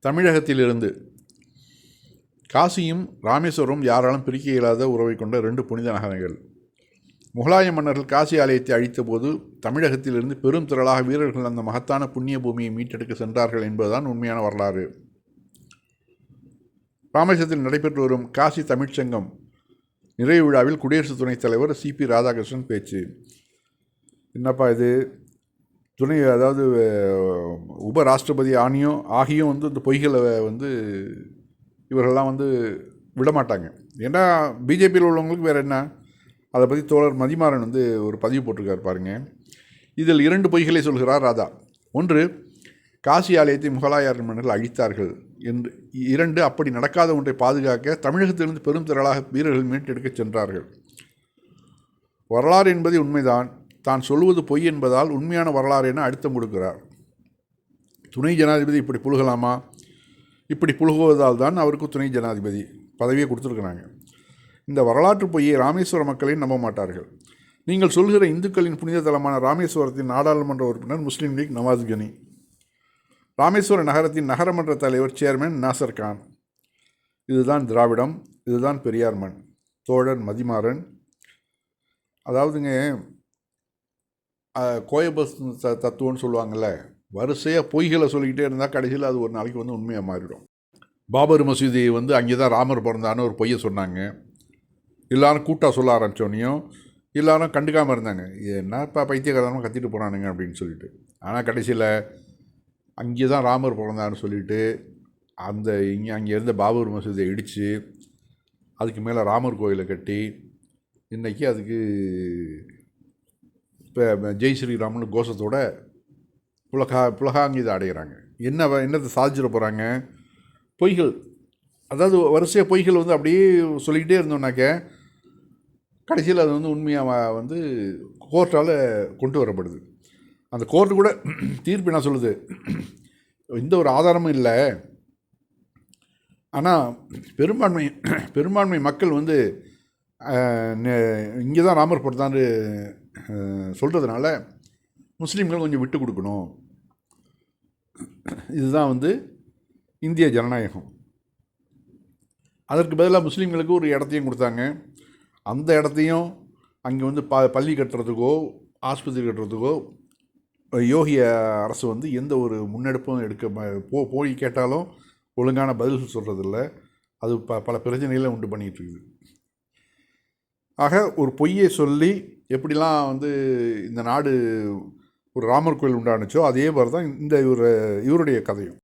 தமிழகத்திலிருந்து காசியும் ராமேஸ்வரம் யாராலும் பிரிக்க இயலாத உறவை கொண்ட ரெண்டு புனித நகரங்கள். முகலாய மன்னர்கள் காசி ஆலயத்தை அழித்தபோது தமிழகத்திலிருந்து பெரும் திரளாக வீரர்கள் அந்த மகத்தான புண்ணிய பூமியை மீட்டெடுக்க சென்றார்கள் என்பதுதான் உண்மையான வரலாறு. ராமேஸ்வரத்தில் நடைபெற்று வரும் காசி தமிழ்ச்சங்கம் நிறைவு விழாவில் குடியரசு துணைத் தலைவர் சிபி ராதாகிருஷ்ணன் பேச்சு. என்னப்பா இது? துணை அதாவது அஹ், உபராஷ்டிரபதி ஆணியும் ஆகியும் வந்து இந்த பொய்களை வந்து இவர்கள்லாம் வந்து விடமாட்டாங்க. ஏன்னா பிஜேபியில் உள்ளவங்களுக்கு வேறு என்ன? அதை பற்றி தோழர் மதிமாறன் வந்து ஒரு பதிவு போட்டிருக்கார் பாருங்க. இதில் இரண்டு பொய்களை சொல்கிறார் ராதா. ஒன்று காசி ஆலயத்தை முகலாயர் மன்னர்கள் அழித்தார்கள் என்று இரண்டு அப்படி நடக்காத ஒன்றை பாதுகாக்க தமிழகத்திலிருந்து பெரும் திரளாக வீரர்கள் மீட்டெடுக்கச் சென்றார்கள். வரலாறு என்பது உண்மைதான். தான் சொல்வது பொய் என்பதால் உண்மையான வரலாறு என அழுத்தம் கொடுக்கிறார். துணை ஜனாதிபதி இப்படி புழுகலாமா? இப்படி புழுகுவதால் தான் அவருக்கு துணை ஜனாதிபதி பதவியை கொடுத்துருக்குறாங்க. இந்த வரலாற்று பொய்யை ராமேஸ்வர மக்களை நம்ப மாட்டார்கள். நீங்கள் சொல்கிற இந்துக்களின் புனித தலமான ராமேஸ்வரத்தின் நாடாளுமன்ற உறுப்பினர் முஸ்லீம் லீக் நவாஸ் கனி. ராமேஸ்வர நகரத்தின் நகரமன்ற தலைவர் சேர்மன் நாசர் கான். இதுதான் திராவிடம் இதுதான் பெரியார் மண். தோழன் மதிமாறன். அதாவதுங்க கோயபஸ் த தத்துவம்னு சொல்லுவாங்கள்ல வரிசையாக பொய்களை சொல்லிக்கிட்டே இருந்தால் கடைசியில் அது ஒரு நாளைக்கு வந்து உண்மையாக மாறிடும். பாபர் மசூதி வந்து அங்கே தான் ராமர் பிறந்தான்னு ஒரு பொய்யை சொன்னாங்க. எல்லாரும் கூட்டாக சொல்ல ஆரம்பித்தோன்னையும் எல்லாரும் கண்டுக்காமல் இருந்தாங்க. என்ன இப்போ பைத்தியகாரமாக கத்திட்டு போனானுங்க அப்படின்னு சொல்லிட்டு. ஆனால் கடைசியில் அங்கே தான் ராமர் பிறந்தான்னு சொல்லிட்டு அந்த இங்கே அங்கே இருந்த பாபர் மசூதியை இடித்து அதுக்கு மேலே ராமர் கோயிலை கட்டி இன்றைக்கி அதுக்கு இப்போ ஜெய் ஸ்ரீராமனு கோஷத்தோட புலகா புலகாங்கீதை அடைகிறாங்க என்ன என்னத்தை சாதிச்சிட போகிறாங்க பொய்கள். அதாவது வரிசையாக பொய்கள் வந்து அப்படியே சொல்லிக்கிட்டே இருந்தோம்னாக்க கடைசியில் அது வந்து உண்மையாக வந்து கோர்ட்டால் கொண்டு வரப்படுது. அந்த கோர்ட்டு கூட தீர்ப்பு என்ன சொல்லுது? எந்த ஒரு ஆதாரமும் இல்லை. ஆனால் பெரும்பான்மை பெரும்பான்மை மக்கள் வந்து இங்கே தான் ராமர் படுத்தான்னு சொல்கிறதுனால முஸ்லீம்கள் கொஞ்சம் விட்டு கொடுக்கணும். இதுதான் வந்து இந்திய ஜனநாயகம். அதற்கு பதிலாக முஸ்லீம்களுக்கு ஒரு இடத்தையும் கொடுத்தாங்க. அந்த இடத்தையும் அங்கே வந்து ப பள்ளி கட்டுறதுக்கோ ஆஸ்பத்திரி கட்டுறதுக்கோ யோகிய அரசு வந்து எந்த ஒரு முன்னெடுப்பும் எடுக்க போ போய் கேட்டாலும் ஒழுங்கான பதில் சொல்கிறதில்ல அது ப பல பிரச்சனைகளை உண்டு பண்ணிகிட்டு இருக்குது. ஆக ஒரு பொய்யை சொல்லி எப்படிலாம் வந்து இந்த நாடு ஒரு ராமர் கோயில் உண்டானுச்சோ அதே மாதிரி தான் இந்த இவர் இவருடைய கதையும்.